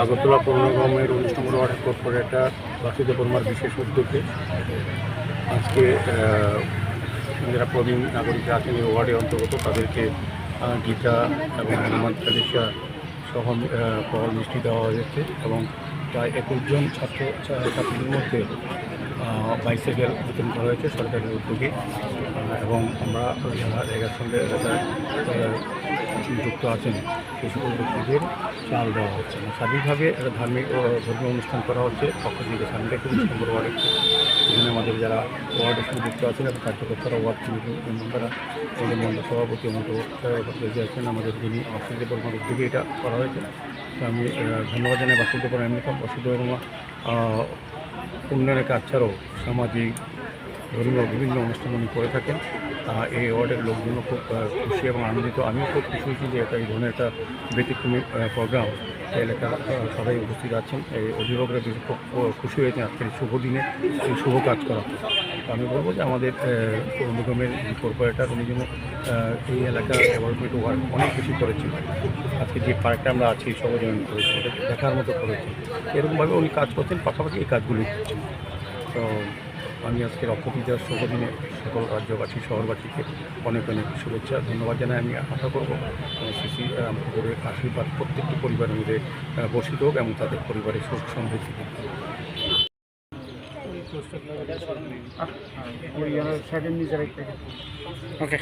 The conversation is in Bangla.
আগরতলা পৌর নিগমের উনিশ নম্বর ওয়ার্ড কর্পোরেটর বাসুদেব বর্মার বিশেষ উদ্যোগে আজকে যারা প্রবীণ নাগরিকরা আছেন এই ওয়ার্ডের অন্তর্গত তাদেরকে গীতা এবং হনুমান চালিশা সহ ফল মিষ্টি দেওয়া হয়েছে এবং প্রায় একুশ জন ছাত্র ছাত্রীদের মধ্যে বাইসাইকেল বিতরণ করা হয়েছে সরকারের উদ্যোগে। এবং আমরা যারা এলাকার সঙ্গে যুক্ত আছেন সেই সকল ব্যক্তিদের চাল দেওয়া হচ্ছে। না স্বাধীনভাবে একটা ধার্মিক ধর্মীয় অনুষ্ঠান করা হচ্ছে। পক্ষ থেকে সামনে থেকে নম্বর ওয়ার্ডে এখানে আমাদের যারা ওয়ার্ডের সঙ্গে যুক্ত আছেন এবং কার্যকর্তারা, ওয়ার্ড কমিটির মেম্বাররা আমাদের মন্ডল সভাপতি যে আছেন, আমাদের যিনি অক্সিজেন বর্মার উদ্যোগে এটা করা হয়েছে। তো আমি ধন্যবাদ জানাই বাসুদেব বর্মা বাসুদেব বর্মা উন্নয়নের কাজ ছাড়াও সামাজিক ধর্মীয় বিভিন্ন অনুষ্ঠান উনি করে থাকেন এই ওয়ার্ডের লোকজনও খুব খুশি এবং আনন্দিত। আমিও খুব খুশি হয়েছি যে এটা এই ধরনের একটা ব্যতিক্রমী প্রোগ্রাম এলাকার সবাই উপস্থিত আছেন। এই অভিভাবকরা খুব খুশি হয়েছেন আজকের শুভ দিনে, এই শুভ কাজ করা আমি বলব যে আমাদের নিগমের কর্পোরেটর উনি যেন এই এলাকার ডেভেলপমেন্ট ওয়ার্ক অনেক কিছু করেছেন। আজকে যে পার্কটা আমরা আছি সর্বজনীন করেছি দেখার মতো করেছি এরকমভাবে উনি কাজ করছেন, পাশাপাশি এই কাজগুলি করছেন। তো আমি আজকে অক্ষতিদার শুভদিনে সকল রাজ্যবাসী শহরবাসীকে অনেক অনেক শুভেচ্ছা ধন্যবাদ জানাই আমি আশা করব শিশি রামপুরের আশীর্বাদ প্রত্যেকটি পরিবারের মধ্যে বসিত হোক এবং তাদের পরিবারের সুখ সমৃদ্ধি। ওকে